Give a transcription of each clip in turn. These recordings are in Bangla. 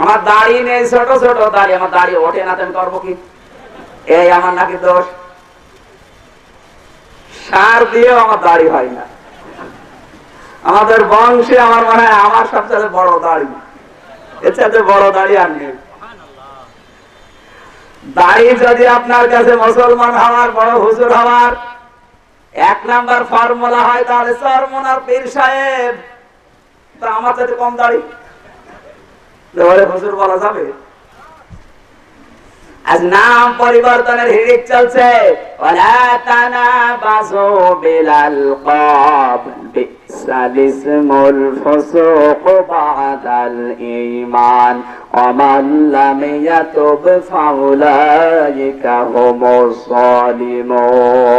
আমার দাড়ি নেই, ছোট ছোট দাড়ি। আমার দাড়ি ওঠে না আমি করব কি? এই আমার নাকি দোষ। সার দিয়েও আমার দাড়ি হয় না। আমাদের বংশে আমার মনে হয় আমার সবচেয়ে বড় দাড়ি। এর বড় দাড়ি আর নেই। দাড়ি যদি আপনার কাছে মুসলমান হওয়ার, বড় হুজুর হওয়ার, এক নাম্বার ফর্মুলা হয়, তাহলে সরমনার পীর সাহেব। তা আমার সাথে কম দাড়ি। তাহলে হুজুর বলা যাবে? আজ নাম পরিবর্তনের হিড়িক চলছে। ওয়ালা তানাবাসু বিলাল কব বিসাল ফুসুক বাদাল ঈমান। ওমান লাম ইয়াতুব ফাউলাইকা হুমুস সালিমুন।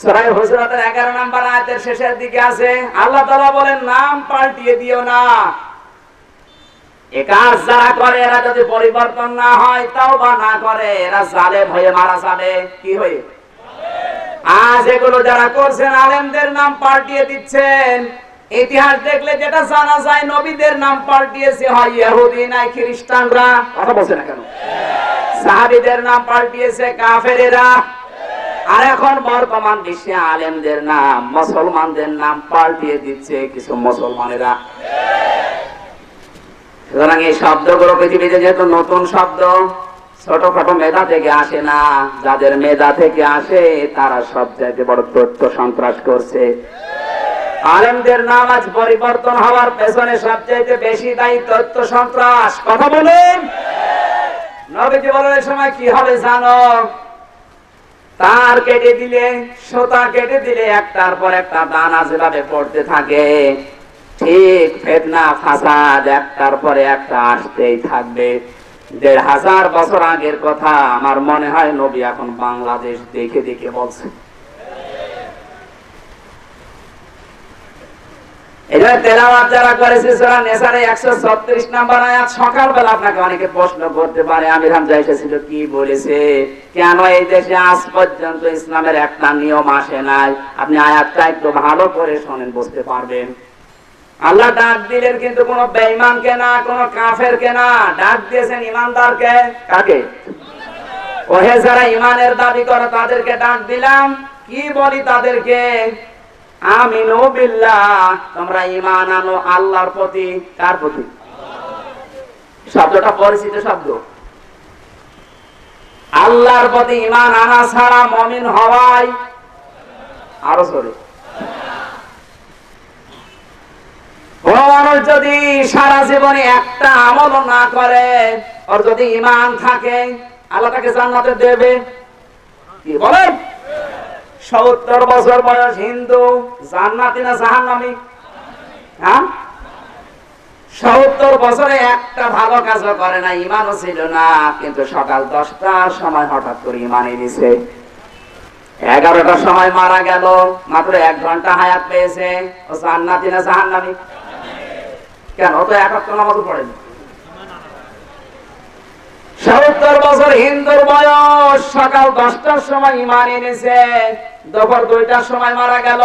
সূরা হুজরাতের 11 নম্বর আয়াতের শেষের দিকে আছে, আল্লাহ বলেন, নাম পাল্টিয়ে দিও না। এ কাজ যারা করে, এরা যদি পরিবর্তন না হয় তাও বা না করে, এরা মারা যাবে। কি হয়ে? আজ এগুলো যারা করছেন, আলেমদের নাম পাল্টিয়ে দিচ্ছেন। ইতিহাস দেখলে যেটা জানা যায়, নবীদের নাম পাল্টিয়েছে, হয় ইহুদি নাই খ্রিস্টানরা। কথা বলছে না কেন? সাহাবীদের নাম পাল্টিয়েছে, কাফেরেরা। আর এখন বর্তমান বিশ্বে আলেমদের নাম, মুসলমানদের নাম পাল্টিয়ে দিচ্ছে কিছু মুসলমানেরা। সুতরাং এই শব্দগুলো পৃথিবীতে যেহেতু নতুন শব্দ, ছোটখাটো মেধা থেকে আসে না। যাদের মেধা থেকে আসে, তারা সব চাইতে বড় তথ্য সন্ত্রাস করছে। আলেমদের নাম আজ পরিবর্তন হওয়ার পেছনে সবচাইতে বেশি দায়ী তথ্য সন্ত্রাস। কথা বলুন। নবীজি এই সময় কি হবে জানো? তার কেটে দিলে, সোতা কেটে দিলে একটার পর একটা দানা যেভাবে পড়তে থাকে ঠিক ফেতনা, ফাসাদ একটার পরে একটা আসতেই থাকবে। দেড় হাজার বছর আগের কথা আমার মনে হয় নবী এখন বাংলাদেশ দেখে দেখে বলছে। তেলাওয়াত যারা করেছে সূরা নেসারে 136 নাম্বার আপনাকে অনেকে প্রশ্ন করতে পারে কি বলেছে? কেন এই দেশে আজ পর্যন্ত ইসলামের একটা নিয়ম আসে নাই? আপনি আয়াতটা একটু ভালো করে শোনেন, বুঝতে পারবেন। আল্লাহ ডাক দিলেন কিন্তু কোন বেঈমানকে না, কোন কাফেরকে না। ডাক দিয়েছেন ইমানদারকে। কাকে? ওহে যারা ইমানের দাবি করে, তাদেরকে ডাক দিলাম। কি বলি তাদেরকে? আমিনু বিল্লাহ। তোমরা ঈমান আনো আল্লাহর প্রতি। কার প্রতি? শব্দটা পরিচিত শব্দ। আল্লাহর প্রতি ঈমান আনা ছাড়া মুমিন হওয়াই আরও সরে কোন মানুষ যদি সারা জীবনে একটা আমল না করে, ওর যদি ইমান থাকে, আল্লাহ তাকে জান্নাতে দেবে। কি বলেন? সত্তর বছর বয়স হিন্দু, জান্নাতি না জাহান্নামি? হ্যাঁ? সত্তর বছরে একটা ভালো কাজও করে না ইমানও ছিল না, কিন্তু সকাল দশটার সময় হঠাৎ করে ইমান এনেছে। এগারোটার সময় মারা গেল, মাত্র এক ঘণ্টা হায়াত পেয়েছে, ও জান্নাতি না জাহান্নামি? কেন? তো সত্তর বছর হিন্দুর বয়স, সকাল দশটার সময় ইমান এনেছে, দুপুর দুইটার সময় মারা গেল।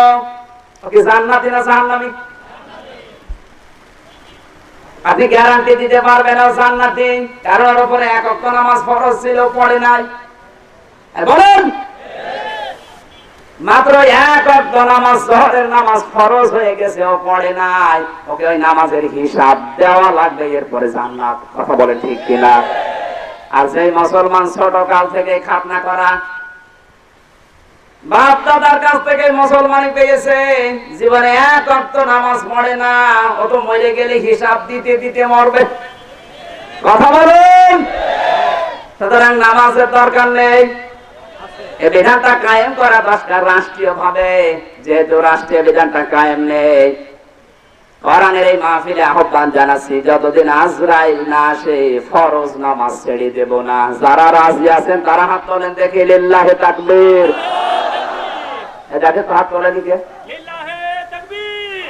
ওকে জান্নাতি না জাহান্নামি? আপনি গ্যারান্টি দিতে পারবেন জান্নাতি। কারোর উপরে এক নামাজ ফরজ ছিল, পড়ে নাই। বলেন মাত্র এক অক্ট নামাজ জহরের নামাজ ফরজ হয়ে গেছে, ও পড়ে নাই। ওকে ওই নামাজের হিসাব দেওয়া লাগবে, এরপরে জান্নাত। কথা বলেন ঠিক কিনা? আর সেই মুসলমান ছোট কাল থেকে খাতনা করা বাপ দাদার কাছ থেকে মুসলমানি পেয়েছে, জীবনে এক অর্থ নামাজ পড়ে না, ও তো মরে গেলে হিসাব দিতে দিতে মরবে। কথা বলুন। সুতরাং নামাজের দরকার নেই। বিধানটা কায়েম করা দরকার রাষ্ট্রীয় ভাবে যেহেতু রাষ্ট্রীয় বিধানটা কায়েম নেই। এই মাহফিলে আহ্বান জানাচ্ছি, যতদিন আজরাইল না আসে, ফরজ নামাজ ছেড়ে দেব না। যারা রাজি আছেন, তারা হাত তোলেন দেখে, লিল্লাহে তাকবীর। এটাকে তো হাত তোলে দিকে লিল্লাহে তাকবীর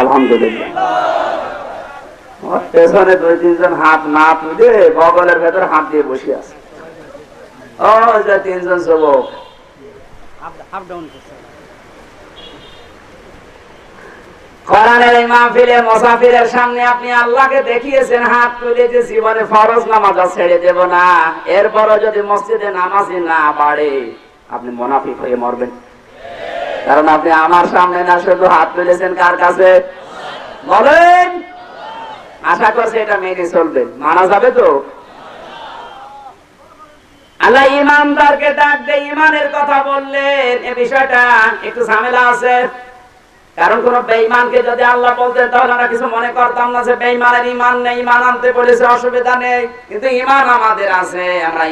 আলহামদুলিল্লাহ পেছনে দুই তিনজন হাত না তুলে বগলের ভেতর হাত দিয়ে বসে আছে। ও যে তিনজন যুবক হাফ হাফ ডাউন করছে। কোরআনের এই মাহফিলে মুসাফিরের সামনে আপনি আল্লাহকে দেখিয়েছেন হাত তুলে যে জীবনে ফরজ নামাজ ছেড়ে দেব না। এরপরও যদি মসজিদে নামাজি না বাড়ে আপনি মুনাফিক হয়ে মরবেন। কারণ আপনি আমার সামনে না শুধু হাত তুলেছেন কার কাছে? বলেন। আশা করছি এটা মেনে চলবেন। মানা যাবে তো? আল্লাহ ইমানদারকে ডাক ইমানের কথা বললেন। বিষয়টা একটু ঝামেলা আছে। কারণ কোন বেঈমানকে যদি আল্লাহ বলতেন, তাহলে আমরা কিছু মনে করতাম না যে বেঈমানের নেই আনতে বলেছে, অসুবিধা নেই। কিন্তু আমাদের আছে, আমরা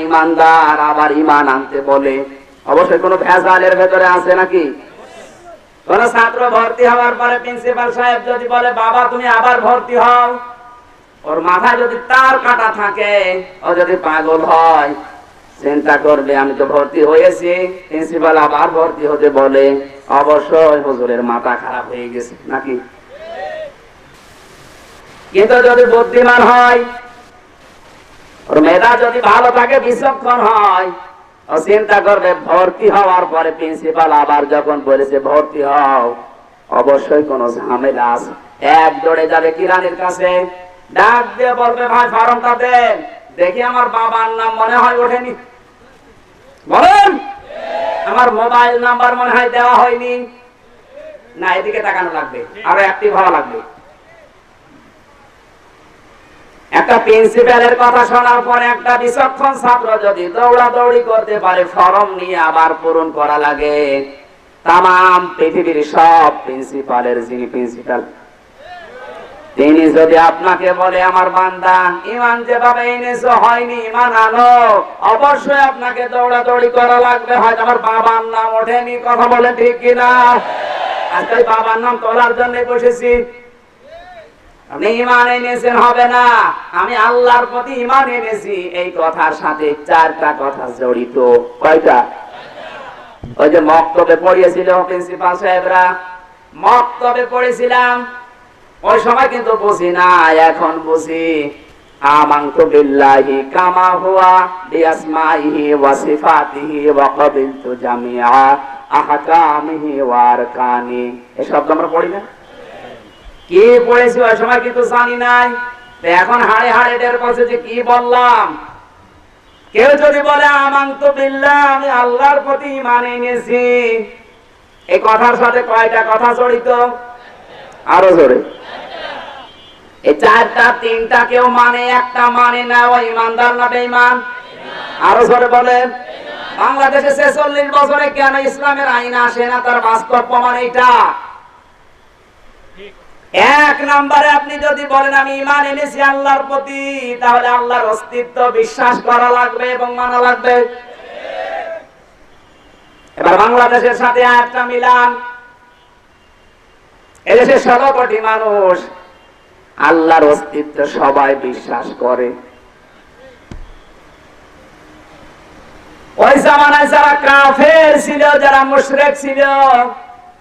আবার আনতে বলে। কোনো ভেজালের ভেতরে আছে নাকি? কোন ছাত্র ভর্তি হওয়ার পরে প্রিন্সিপাল সাহেব যদি বলে, বাবা, তুমি আবার ভর্তি হও। ওর মাথায় যদি তার কাটা থাকে, ও যদি পাগল হয় চিন্তা করবে আমি তো ভর্তি হয়েছি। প্রিন্সিপাল আবার ভর্তি হতে বলে, অবশ্যই হুজুরের মাথা খারাপ হয়ে গেছে, নাকি? কিন্তু যদি বুদ্ধিমান হয়, ওর মেধা যদি ভালো থাকে, বিচক্ষণ হয়, ও চিন্তা করবে ভর্তি হওয়ার পরে প্রিন্সিপাল আবার যখন বলেছে, ভর্তি হও, অবশ্যই কোনো ঝামেলা আছে। এক দৌড়ে যাবে কিরানির কাছে, ডাক দিয়ে বলবে, ভাই, ফর্মটা দেন। দেখি আমার বাবার নাম মনে হয় ওঠেনি। বলেন? আমার মোবাইল নাম্বার মনে হয় দেওয়া হয়নি। না, এদিকে তাকানো লাগবে। আরও অ্যাক্টিভ হওয়া লাগবে। একটা প্রিন্সিপালের কথা শোনার পরে একটা বিচক্ষণ ছাত্র যদি দৌড়াদৌড়ি করতে পারে, ফর্ম নিয়ে আবার পূরণ করা লাগে। তাম পৃথিবীর সব প্রিন্সিপালের যিনি প্রিন্সিপাল তিনি যদি আপনাকে বলে, আমার বান্দা ইমান যেভাবে এনেছো, হয়নি ইমান আনো। অবশ্যই আপনাকে দৌড়াদৌড়ি করা লাগবে। হয়তো আমার বাবার নাম ওঠেনি, কথা বলে ঠিক কিনা? আজকে বাবার নাম তোলার জন্য বসেছি। মক্তবে পড়েছিলাম। ওই সময় কিন্তু বুঝি না এখন বুঝি। আমানতু কি জানি নাই। এখন হাড়ে হাড়ে টের পাচ্ছে যে কি বললাম। কেউ যদি বলে, আমান্ত বিল্লাহ, আমি আল্লাহর প্রতি ইমান এনেছি। এই কথার সাথে কয়টা কথা জড়িত? আরও জোরে। চারটা, তিনটা কেউ মানে একটা মানে না ইমানদার না বেঈমান? আরও বলেন। বাংলাদেশে ছেচল্লিশ বছরে কেন ইসলামের আইন আসে না? তার বাস্তব প্রমাণ এক নম্বরে আপনি যদি বলেন, আমি ইমান এনেছি আল্লাহর প্রতি, তাহলে আল্লাহর অস্তিত্ব বিশ্বাস করা লাগবে এবং মানা লাগবে। এবার বাংলাদেশের সাথে একটা মিলান। এদেশে ষোলো মানুষ আল্লাহর অস্তিত্ব সবাই বিশ্বাস করে। ওই জামানায় যারা কাফের ছিল, যারা মুশরেক ছিল,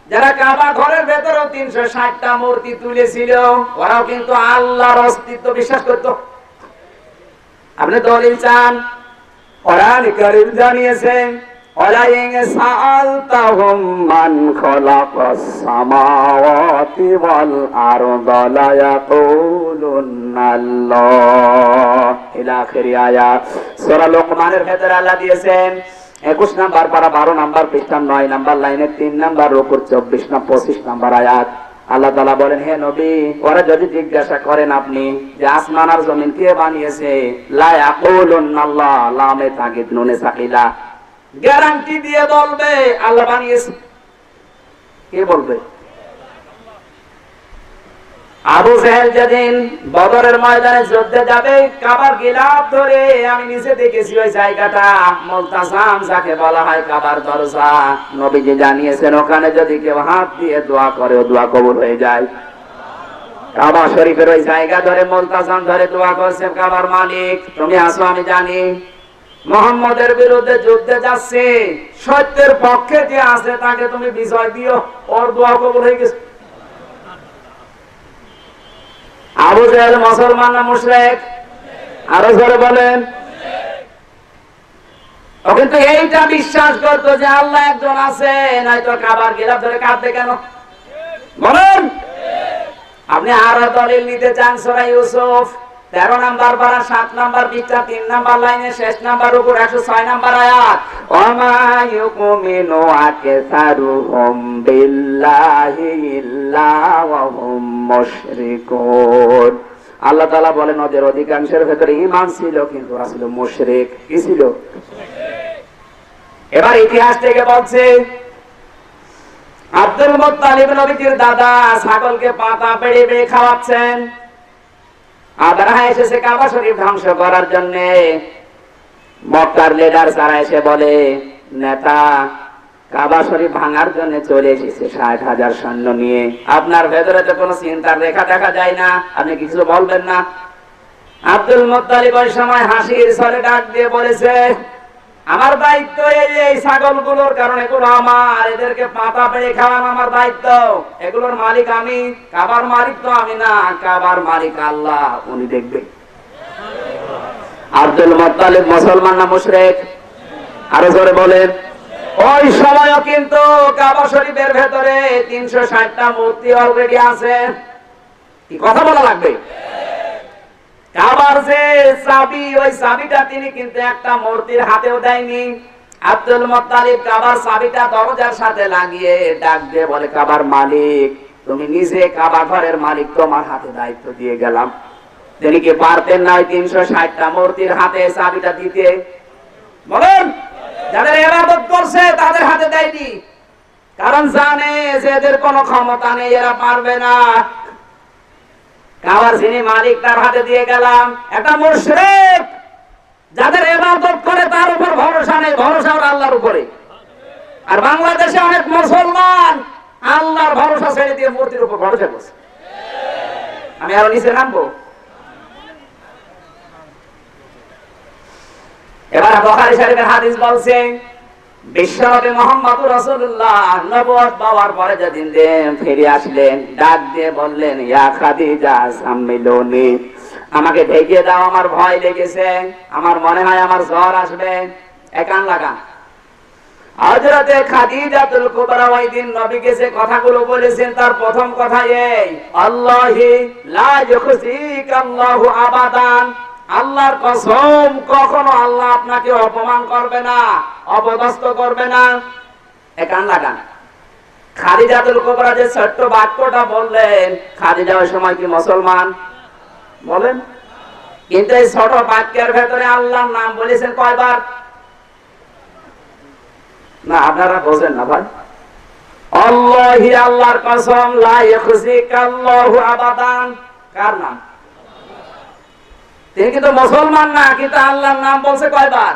যারা কাবা ঘরের ভেতরেও তিনশো ষাটটা মূর্তি তুলেছিল, ওরাও কিন্তু আল্লাহর অস্তিত্ব বিশ্বাস করত। আপনি দলিল চান? করিম জানিয়েছেন ولئن سألتهم من خلق السماوات والأرض ليقولن الله إلى آخر آيات সূরা লোকমানের ভেতরে আল্লাহ দিয়েছেন একুশ নাম্বার পারা বারো নাম্বার পৃষ্ঠা নয় নাম্বার লাইনের তিন নাম্বার রকুর চব্বিশ না পঁচিশ নাম্বার আয়াত আল্লাহ তালা বলেন হে নবী ওরা যদি জিজ্ঞাসা করেন আপনি যে আসমান আর জমিন কে বানিয়েছে লা ইয়াকুলুন্না আল্লাহ লামে তাগিদ নুনে সাকিলা গ্যারান্টি দিয়ে বলবে, আল্লাহ বানিয়েছে। কে বলবে? আবু জাহেল যেদিন বদরের ময়দানে যুদ্ধে যাবে, কাবার গিলাপ ধরে আমি নিচে দেখেছি ওই জায়গাটা, মুলতাসাম যাকে বলা হয় কাবার দরজা। নবীজি জানিয়েছেন, ওখানে যদি কেউ হাত দিয়ে দোয়া করে, ও দোয়া কবুল হয়ে যায়। কাবা শরীফের ওই জায়গা ধরে মুলতাসাম ধরে দোয়া করছে কাবার মালিক। তুমি আসো, আমি জানি। মোহাম্মদের বিরুদ্ধে যুদ্ধে যাচ্ছে। সত্যের পক্ষে যে আছে, তাকে তুমি বিজয় দিও। ওর দোয়া কবুল হয়ে গেছে। আবু জাহেল মুসলমান না মুশরিক? আরও জোরে বলেন। কিন্তু এইটা বিশ্বাস করতো যে আল্লাহ একজন আছে নয়তো কাবার গিলাফ ধরে কাঁদতে কেন? বলেন। আপনি আরও দলিল নিতে চান সোরা ইউসুফ? তেরো নাম্বার পারা সাত নাম্বার তিন নাম্বার লাইনে, শেষ নাম্বার উপর একশো ছয় নাম্বার আয়াত। আল্লাহ বলেন, ওদের অধিকাংশের ভেতরে ঈমান ছিল, কিন্তু ওরা ছিল মুশরিক। কি ছিল? এবার ইতিহাস থেকে বলছে, আব্দুল মুত্তালিব দাদা ছাগলকে পাতা পেড়ে পেড়ে খাওয়াচ্ছেন। আবরাহা এসেছে কাবা শরীফ ধ্বংস করার জন্য। মক্কার লেডার যারা এসে বলে, নেতা, কাবা শরীফ ভাঙার জন্য চলে এসেছে ষাট হাজার সৈন্য নিয়ে। আপনার ভেতরে তো কোনো চিন্তার রেখা দেখা যায় না। আপনি কিছু বলবেন না? আব্দুল মোত্তালিব ওই সময় হাসির সরে ডাক দিয়ে বলেছে আমার দায়িত্ব এই এই ছাগলগুলোর কারণে এগুলো আমার, এদেরকে পাতা পেড়ে খাওয়ানো আমার দায়িত্ব। এগুলোর মালিক আমি, কাবার মালিক তো আমি না, কাবার মালিক আল্লাহ, উনি দেখবে। আব্দুল মুত্তালিব মুসলমান না মুশরেক? আরও জোরে বলেন। ওই সময়ও কিন্তু কাবা শরীফের ভেতরে তিনশো ষাটটা মূর্তি অলরেডি আছে। কি কথা বলা লাগবে? কাবার যে চাবি ওই চাবিটা তিনি কিন্তু একটা মূর্তির হাতেও দেয়নি। আব্দুল মোত্তালিব কাবার চাবিটা দরজার সাথে লাগিয়ে ডাক দিয়ে বলে, কাবার মালিক, তুমি নিজে কাবা ঘরের মালিক, তোমার হাতে দায়িত্ব দিয়ে গেলাম। তিনি কি পারতেন না তিনশো ষাটটা মূর্তির হাতে চাবিটা দিতে? বলেন, যাদের এবাদত করছে, তাদের হাতে দেয়নি। কারণ জানে যে এদের কোনো ক্ষমতা নেই, এরা পারবে না। কাবার যিনি মালিক, তার হাতে দিয়ে গেলাম। একটা মুশরিক, যাদের এবাদত করে, তার উপর ভরসা নেই, ভরসা ওর আল্লাহর উপরে। আর বাংলাদেশে অনেক মুসলমান আল্লাহর ভরসা ছেড়ে দিয়ে মূর্তির উপর ভরসা করছে। আমি আরও নিচে নামবো। এবার বখারি শরীফের হাদিস বলছে বিশ্বনবী মোহাম্মদ রাসূলুল্লাহ নবুয়ত পাওয়ার পরে যেদিন ফিরে আসলেন, ডাক দিয়ে বললেন, ইয়া খাদিজা, সাম্মিলুনি। আমাকে ঢেকে দাও, আমার ভয় লেগেছে। আমার মনে হয় আমার জ্বর আসবে। একান লাগা। হযরতে খাদিজাতুল কুবরা ওই দিন নবীকে যে কথাগুলো বলেছেন, তার প্রথম কথা এই, আল্লাহি লা ইউখজিকাল্লাহু আবাদান। আল্লাহর কসম, কখনো আল্লাহ আপনাকে অপমান করবে না, অপদস্থ করবে না। একান লাগান। খাদিজাতুল কুবরা যে ছোট্ট বাক্যটা বললেন, খাদিজা ওই সময় কি মুসলমান? বলেন। কিন্তু এই ছোট বাক্যের ভেতরে আল্লাহর নাম বলেছেন কয়বার? না, আপনারা বোঝেন না ভাই। আল্লাহি, আল্লাহর কসম, লা ইউখজিকাল্লাহু আবাদান। কার নাম? তিনি কিন্তু মুসলমান না কিন্তু আল্লাহর নাম বলছে কয়বার?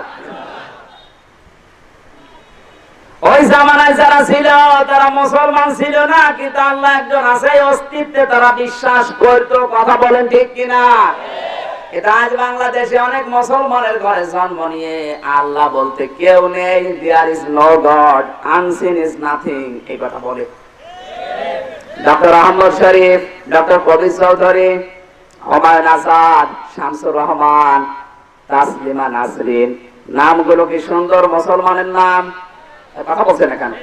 ওই জামানায় যারা ছিল, তারা মুসলমান ছিল না কিন্তু আল্লাহ একজন আছে অস্তিত্বে তারা বিশ্বাস করতো, কথা বলেন ঠিক কিনা? এটা আজ বাংলাদেশে অনেক মুসলমানের ঘরে জন্ম নিয়ে আল্লাহ বলতে কেউ নেই there is no god unseen is nothing এই কথা বলে। ডক্টর আহমদ শরীফ, ডক্টর কবির চৌধুরী হুমায়ুন আসাদ শামসুর রহমান, তাসলিমা নাসরিন নামগুলো কি সুন্দর মুসলমানের নাম? কথা বলছেন এখানে।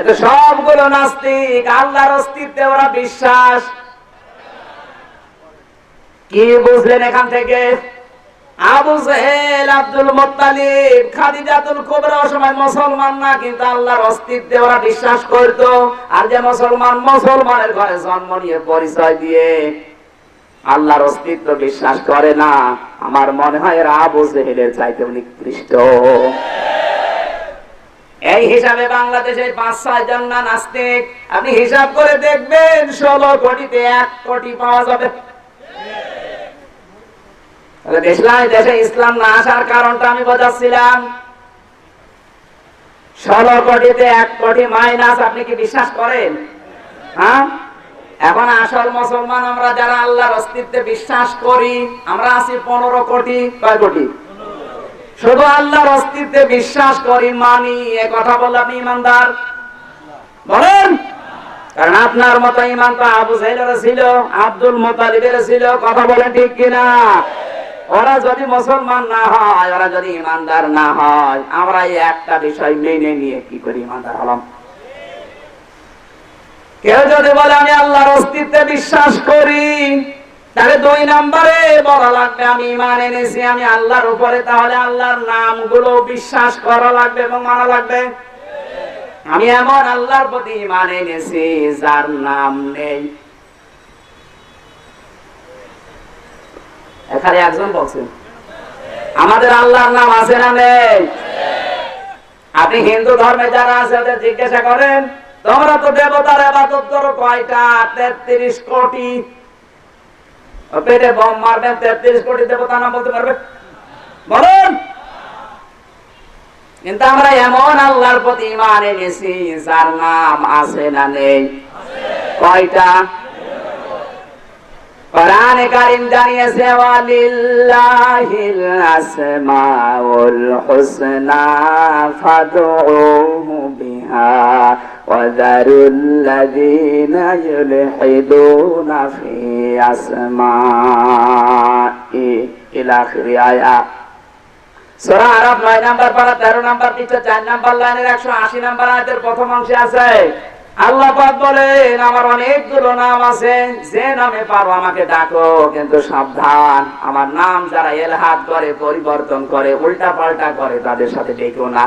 এটা সবগুলো নাস্তিক, আল্লাহর অস্তিত্বে ওরা বিশ্বাস। কি বুঝলেন এখান থেকে? আবু আব্দুল খাদিজাতুল কুবরা সময় মুসলমান না, কিন্তু আল্লাহর অস্তিত্বে ওরা বিশ্বাস করত। আর যে মুসলমান মুসলমানের ঘরে জন্ম নিয়ে পরিচয় দিয়ে আল্লাহর অস্তিত্ব বিশ্বাস করে না। আমার মনে হয় এরা আবু জেহেলের চাইতে নিকৃষ্ট। এই হিসাবে বাংলাদেশে পাঁচ, ছয় জন না নাস্তিক, আপনি হিসাব করে দেখবেন ষোলো কোটিতে এক কোটি পাওয়া যাবে। ইসলাম দেশে ইসলাম না আসার কারণটা আমি বোঝাচ্ছিলাম। ষোলো কোটিতে এক কোটি মাইনাস, আপনি কি বিশ্বাস করেন? হ্যাঁ? এখন আসল মুসলমান আমরা যারা আল্লাহর অস্তিত্বে বিশ্বাস করি, আমরা আছি পনেরো কোটি, কয় কোটি? শুধু আল্লাহর অস্তিত্বে বিশ্বাস করি, মানি, এ কথা বললে আপনি ইমানদার? বলেন। কারণ আপনার মতো ইমান তো আবু সাইলের ছিল, আব্দুল মোতালিবের ছিল, কথা বলেন ঠিক কিনা? ওরা যদি মুসলমান না হয়, ওরা যদি ইমানদার না হয়, আমরা এই একটা বিষয় মেনে নিয়ে কি করি, ইমানদার হলাম। কেউ যদি বলে, আমি আল্লাহর অস্তিত্বে বিশ্বাস করি, তাহলে দুই নম্বরে বলা লাগবে, আমি ইমান এনেছি, আমি আল্লাহর উপরে, তাহলে আল্লাহর নামগুলো বিশ্বাস করা লাগবে এবং মানা লাগবে? আমি এমন আল্লাহর প্রতি ইমান এনেছি, যার নাম নেই। এখানে একজন বলছেন, আমাদের আল্লাহর নাম আছে না নেই? আপনি হিন্দু ধর্মে যারা আছে, ওদের জিজ্ঞাসা করেন তোমরা তো দেবতার আবাদত করো কয়টা? তেত্রিশ কোটি। পেটে বম মারবেন, তেত্রিশ কোটি দেবতা নাম বলতে পারবে? বলুন। কিন্তু আমরা এমন আল্লাহর প্রতি ইমান এনেছি, যার নাম আছে না নেই। কয়টা? কোরআনে কারীম জানিয়েছে, ওয়ালিল্লাহিল আসমাউল হুসনা ফাদউহু বিহা। ওয়া যারুল্লাযীনা ইউলহিদুনা ফি আসমাই ইলা আখিরি আয়াত সূরা আরাফ 9 নাম্বার পারা 13 নাম্বার পৃষ্ঠা 4 নাম্বার লাইনের 180 নাম্বার আয়াতের প্রথম অংশে আছে, আল্লাহ পাক বলেন, আমার অনেকগুলো নাম আছে, যে নামে পারো আমাকে ডাকো, কিন্তু সাবধান, আমার নাম যারা এলহাদ করে, পরিবর্তন করে উল্টা পাল্টা করে, তাদের সাথে ডেকো না।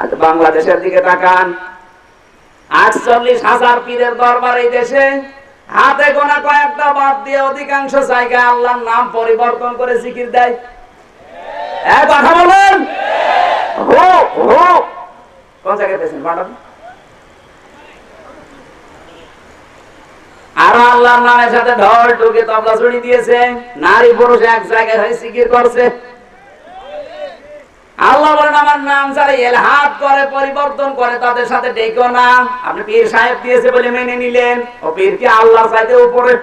আজ বাংলাদেশের দিকে তাকান। আটচল্লিশ হাজার পীরের দরবার এই দেশে হাতে গোনা কয়েকটা বাদ দিয়ে অধিকাংশ জায়গায় আল্লাহর নাম পরিবর্তন করে জিকির দেয়। কথা বলেন আরও আল্লাহর নামের সাথে ঢল ঢুকে তবলা ছড়ি দিয়েছে। নারী পুরুষ এক জায়গায় হয়ে সিকির করছে। আল্লাহ বলেন, আমার নাম যারা করে, পরিবর্তন করে, তাদের সাথে না। আপনি পীর সাহেব দিয়েছে বলে মেনে নিলেন। ও পীর কি আল্লাহ উপরে?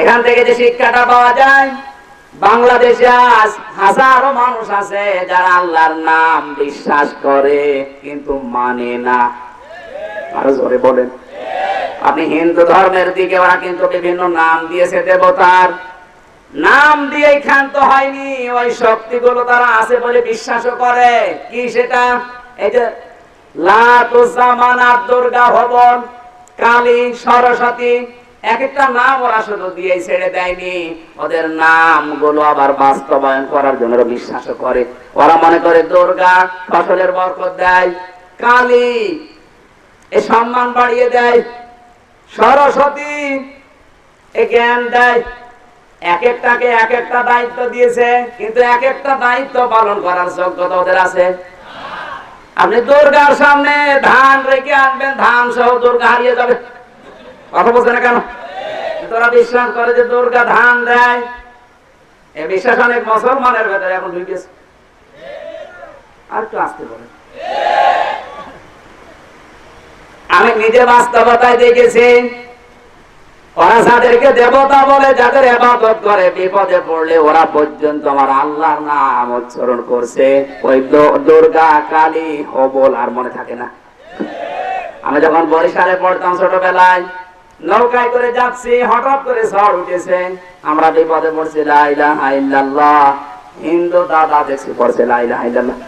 এখান থেকে যে শিক্ষাটা পাওয়া যায়, বাংলাদেশে আজ হাজারো মানুষ আছে যারা আল্লাহর নাম বিশ্বাস করে, কিন্তু মানে না। আরও জোরে বলেন। আপনি হিন্দু ধর্মের দিকে ওরা কিন্তু বিভিন্ন নাম দিয়েছে দেবতার। নাম দিয়ে ক্ষান্ত হয়নি। ওই শক্তিগুলো তারা আছে বলে বিশ্বাসও করে। কি সেটা? এই যে নাম আবার বাস্তবায়ন করার জন্য ওরা বিশ্বাসও করে। ওরা মনে করে দুর্গা ফসলের বরকত দেয়, কালী এ সম্মান বাড়িয়ে দেয়, সরস্বতী এ জ্ঞান দেয়। এক একটাকে এক একটা দায়িত্ব দিয়েছে কিন্তু এক একটা দায়িত্ব পালন করার যোগ্যতা ওদের আছে। আপনি দুর্গার সামনে ধান রেখে আনবেন ধান সহ দুর্গা হারিয়ে যাবে। কথা বলছে না কেন? তোরা বিশ্বাস করে যে দুর্গা ধান দেয়? এ বিশ্বাস অনেক মুসলমানের ভেতরে এখন ঢুকেছে। আর একটু আসতে বলে আমি নিজে বাস্তবতায় দেখেছি ওরা যাদেরকে দেবতা বলে যাদের এবাদত করে বিপদে পড়লে ওরা পর্যন্ত আমার আল্লাহর নাম উচ্চারণ করছে। ওই দুর্গা কালী হবল আর মনে থাকে না। আমি যখন বরিশালে পড়তাম ছোটবেলায় নৌকায় করে যাচ্ছি হঠাৎ করে ঝড় উঠেছে। আমরা বিপদে পড়ছি লাইলা ইল্লাল্লাহ। হিন্দু দাদা দেখছি পড়ছে লাইলা ইল্লাল্লাহ।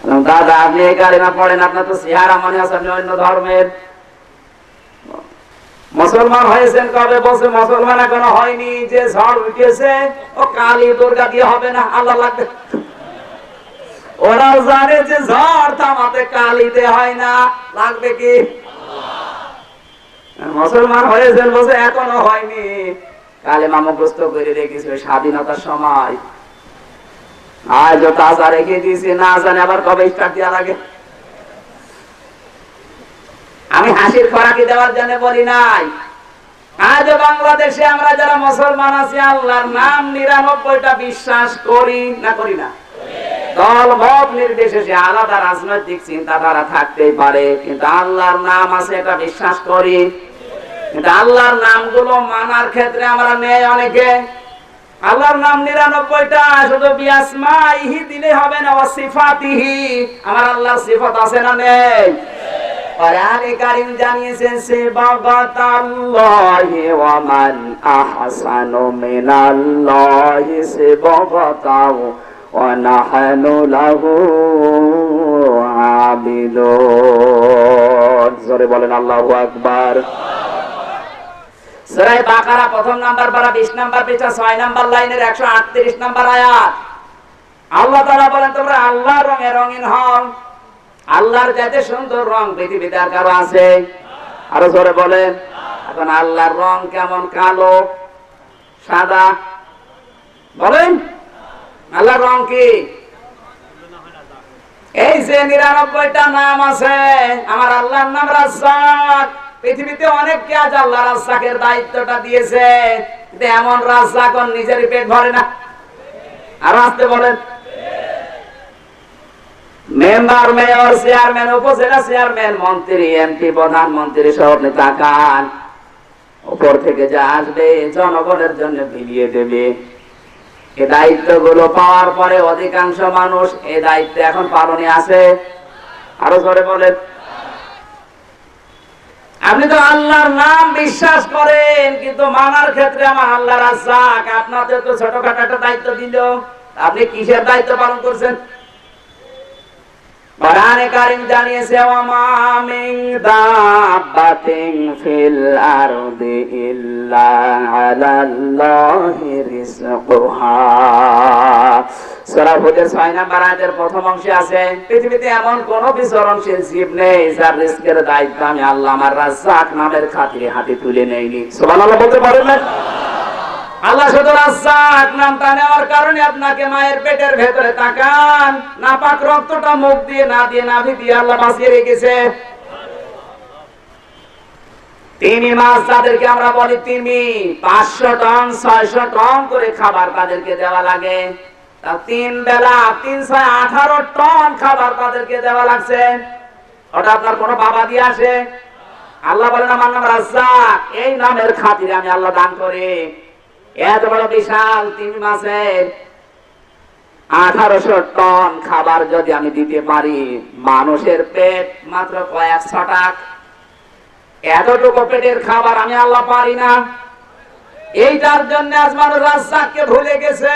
বললাম, দাদা আপনি এই কালিমা পড়েন আপনার তো চেহারা মনে আছে অন্য ধর্মের। মুসলমান হয়েছেন কবে বলছে, মুসলমান এখনও হয়নি, যে ঝড় উঠেছে, ও কালী দুর্গা দিয়ে হবে না, আল্লাহ লাগবে। ওরাও জানে যে ঝড় থামাতে কালিতে হয় না, লাগবে কি? মুসলমান হয়েছেন বলছে, এখনও হয়নি। কালেমা মুখস্থ করে রেখেছে স্বাধীনতার সময়। আজ তাজা রেখে দিয়েছি, না জানে আবার কবে স্টার্ট দেওয়া লাগে। আমি হাসির খরাকি দেওয়ার জন্য বলি নাই। আজ বাংলাদেশে আমরা যারা মুসলমান আছি আল্লাহর নাম নিরানব্বইটা বিশ্বাস করি না করি না? দল মত নির্বিশেষে আলাদা রাজনৈতিক চিন্তাধারা থাকতেই পারে কিন্তু আল্লাহর নাম আছে এটা বিশ্বাস করি। কিন্তু আল্লাহর নামগুলো মানার ক্ষেত্রে আমরা নেই অনেকে। আল্লাহর নাম নিরানব্বইটা শুধু বিয়াসমাইহি দিলে হবে না ওয়াসিফাতিহি আমার আল্লাহর সিফাত আছে না নেই? কোরআনে কারীম জানিয়েছেন, সে বাবা তাল্লাহি ওয়া মান আহসানু মিনাল্লাহি সে বাবা তাও ওয়া নাহনু লাহু আবিদুন জোরে বলেন আল্লাহু আকবার। সূরা বাকারা প্রথম নাম্বার পারা 20 নাম্বার পৃষ্ঠা 6 নাম্বার লাইনের 138 নাম্বার আয়াত। আল্লাহ তাআলা বলেন, তোমরা আল্লাহর রঙে রঙিন হও। আল্লাহর যাতে সুন্দর রং পৃথিবীতে আর কারও আছে? আরও জোরে বলেন। এখন আল্লাহর রং কেমন? কালো? সাদা? বলেন। আল্লাহর রং কি? এই যে নিরানব্বইটা নাম আছে, আমার আল্লাহর নাম রাজ্জাক। পৃথিবীতে অনেককে আজ আল্লাহ রাজ্জাকের দায়িত্বটা দিয়েছে। এমন রাজ্জাক ওর নিজেরই পেট ভরে না। আর আসতে বলেন। Member, mayor, chairman, upazila chairman, মন্ত্রী, এমপি, প্রধানমন্ত্রী, সব আপনি তাকান উপর থেকে যা আসবে, জনগণের জন্য বিলিয়ে দেবে। এ পাওয়ার পরে অধিকাংশ মানুষ এই দায়িত্ব এখন পালনে আছে। আরও বলেন। আপনি তো আল্লাহর নাম বিশ্বাস করেন, কিন্তু মানার ক্ষেত্রে আমার আল্লাহর আশাক আপনাদের তো ছোটখাটো একটা দায়িত্ব দিল। আপনি কিসের দায়িত্ব পালন করছেন? কোরআনে কারীম জানিয়েছে ফিল আরদি ইল্লা আলাল্লাহি সূরা হুদের 6 নাম্বার আয়াতের প্রথম অংশে আছে, পৃথিবীতে এমন কোন বিচরণশীল জীব নেই যার রিজকের দায়িত্ব আমি আল্লাহ আমার রাজ্জাক নামের খাতিরে হাতে তুলে নেইনি। সুবহানাল্লাহ, বলতে পারেন না? আল্লাহ শুধু রাজ্জাক নামটা নেওয়ার কারণে আপনাকে মায়ের পেটের ভেতরে তাকান। নাপাক রক্তটা মুখ দিয়ে, না দিয়ে, নাভি দিয়ে আল্লাহ বাঁচিয়ে রেখেছে। তিমি মাছ তাদেরকে আমরা বলি তিমি, পাঁচশো টন, ছয়শো টন করে খাবার তাদেরকে দেওয়া লাগে। তা তিন বেলা তিন ছয় আঠারো টন খাবার তাদেরকে দেওয়া লাগছে। ওটা আপনার কোনো বাবা দিয়ে আসে। আল্লাহ বলেন, আমার নাম রাজ্জাক, এই নামের খাতিরে আমি আল্লাহ দান করি। এত বড় বিশাল তিন মাসের আঠারোশো টন খাবার যদি আমি দিতে পারি, মানুষের পেট মাত্র কয়েক ছটাক এতটুকু পেটের খাবার আমি আল্লাহ পারি না। এইটার জন্য আজ মানুষ রাজ্জাককে ভুলে গেছে।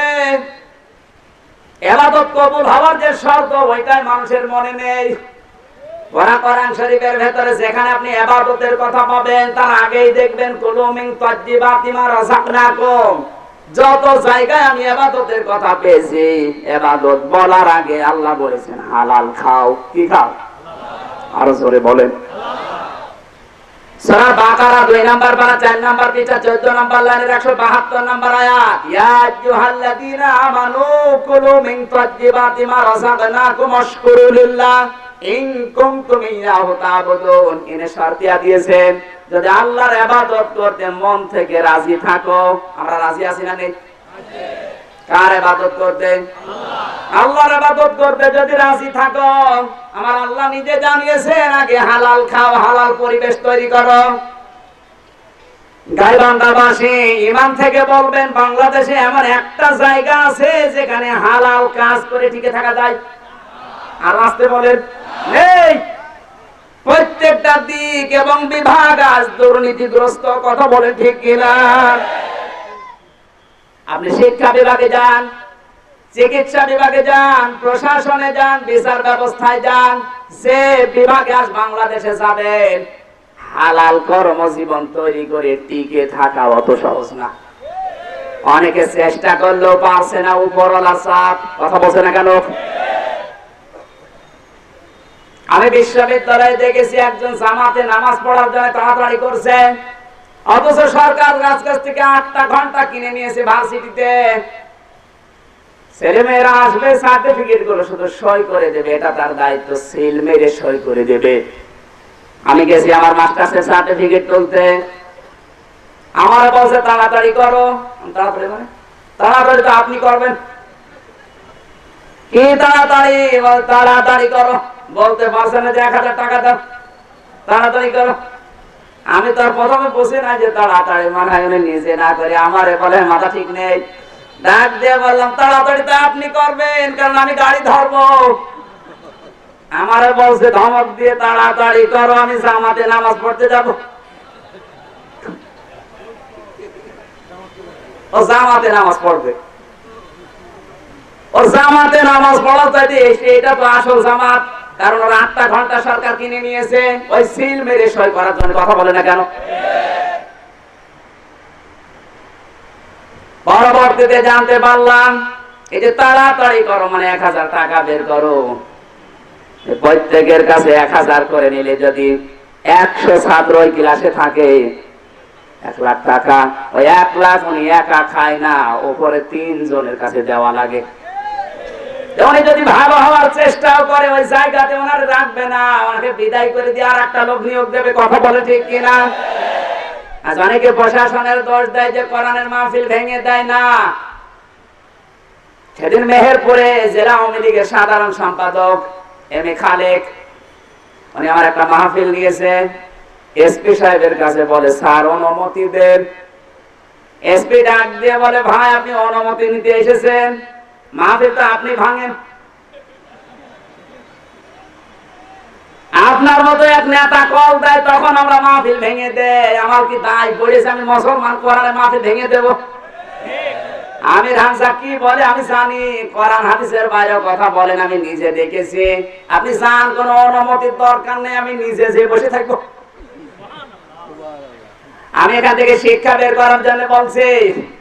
এবাদত কবুল হওয়ার যে শর্ত, ওইটাই মানুষের মনে নেই। ওরা কোরআন শরীফের ভেতরে যেখানে আপনি এবাদতের কথা পাবেন, তার আগেই দেখবেন কুলুমিং তাজ্জিবাতিমা রাযাকনাকুম যত জায়গায় আমি এবাদতের কথা পেয়েছি এবাদত বলার আগে আল্লাহ বলেছেন, হালাল খাও, কি খাও? আরও জোরে বলেন। সূরা বাকারা 2 নাম্বার পারা 4 নাম্বার পৃষ্ঠা 14 নাম্বার লাইনের 172 নাম্বার আয়াত, ইয়া আইয়ুহাল্লাযীনা আমানু কুলু ইন কুনতুম ইয়াহু তা'বুদুন এনে শর্তিয়া দিয়েছেন, যদি আল্লাহর ইবাদত করতে মন থেকে রাজি থাকো, আমরা রাজি আছি না নেই? কার ইবাদত করতে? আল্লাহর ইবাদত করতে যদি রাজি থাকো, আমার আল্লাহ নিজে জানিয়েছেন, আগে হালাল খাও, হালাল পরিবেশ তৈরি করো। গাইবান্ধাবাসী ইমান থেকে বলবেন, বাংলাদেশে এমন একটা জায়গা আছে যেখানে হালাল কাজ করে টিকে থাকা যায়? আর আসতে বলেন। নেই। প্রত্যেকটা দিক এবং বিভাগ আজ দুর্নীতিগ্রস্ত, কথা বলে ঠিক কিনা? আপনি শিক্ষা বিভাগে যান, চিকিৎসা বিভাগে যান, প্রশাসনে যান, বিচার ব্যবস্থায় যান, যে বিভাগে আজ বাংলাদেশে যাবেন, হালাল কর্মজীবন তৈরি করে টিকে থাকা অত সহজ না। অনেকে চেষ্টা করলেও পারছে না, উপরওয়ালা চাপ, কথা বলছে না কেন? আমি বিশ্ববিদ্যালয়ে দেখেছি একজন জামাতে নামাজ পড়ার জন্য তাড়াতাড়ি করছে। অথচ সরকার রাজকাছ থেকে আটটা ঘণ্টা কিনে নিয়েছে ভার্সিটিতে। শুধু সই করে দেবে সই করে দেবে। আমি গেছি আমার সার্টিফিকেট আমার তাড়াতাড়ি করো। তাড়াতাড়ি তাড়াতাড়ি তো আপনি করবেন। কি তাড়াতাড়ি? তাড়াতাড়ি করো। বলতে পারছে না যে এক হাজার টাকা দাও। তাড়াতাড়ি করো। আমি তো প্রথমে বসে না যে তাড়াতাড়ি মানে নিজে না করে আমারে বলে, মাথা ঠিক নেই। ডাক দিয়ে বললাম, তাড়াতাড়ি আপনি করবেন, কারণ আমি গাড়ি ধরবো। বলছে, ধমক দিয়ে তাড়াতাড়ি করো, আমি জামাতে নামাজ পড়তে যাব। ও জামাতে নামাজ পড়বে। ও জামাতে নামাজ পড়া চাইতে এটা তো আসল জামাত। কারণ ওরা আটটা ঘণ্টা সরকার কিনে নিয়েছে। ওই সিল মেরে সই করার জন্য কথা বলে না কেন? পরবর্তীতে জানতে পারলাম, এই যে তাড়াতাড়ি করো মানে এক হাজার টাকা বের করো। প্রত্যেকের কাছে এক হাজার করে নিলে যদি একশো ছাত্র ওই ক্লাসে থাকে, এক লাখ টাকা। ওই এক লাখ উনি একা খায় না, ওপরে তিন জনের কাছে দেওয়া লাগে। উনি যদি ভালো হওয়ার চেষ্টাও করে, ওই জায়গাতে ওনার রাখবে না, ওনাকে বিদায় করে দিয়ে আর একটা লোক নিয়োগ দেবে, কথা বলে ঠিক কিনা? আজ অনেকে প্রশাসনের দোষ দেয় যে কোরআনের মাহফিল ভেঙে দেয় না। সেদিন মেহেরপুরে জেলা আওয়ামী লীগের সাধারণ সম্পাদক এম এ খালেক, উনি আমার একটা মাহফিল নিয়েছে। এসপি সাহেবের কাছে বলে, স্যার, অনুমতি দেন। এসপি ডাক দিয়ে বলে, ভাই, আপনি অনুমতি নিতে এসেছেন? মাহফিল তো আপনি ভাঙেন। আপনার মতো এক নেতা কল দেয়, তখন আমরা মাহফিল ভেঙে দেয় আমার কি দায় পড়েছে? আমি মুসলমান কোরআনে মাহফিল ভেঙে দেব? আমি হামসা কি বলে? আমি জানি। কোরআন হাদিসের বাইরে কথা বলেন, আমি নিজে দেখেছি। আপনি জান, কোনো অনুমতির দরকার নেই, আমি নিজে যে বসে থাকব। আমি এখান থেকে শিক্ষা বের করার জন্য বলছি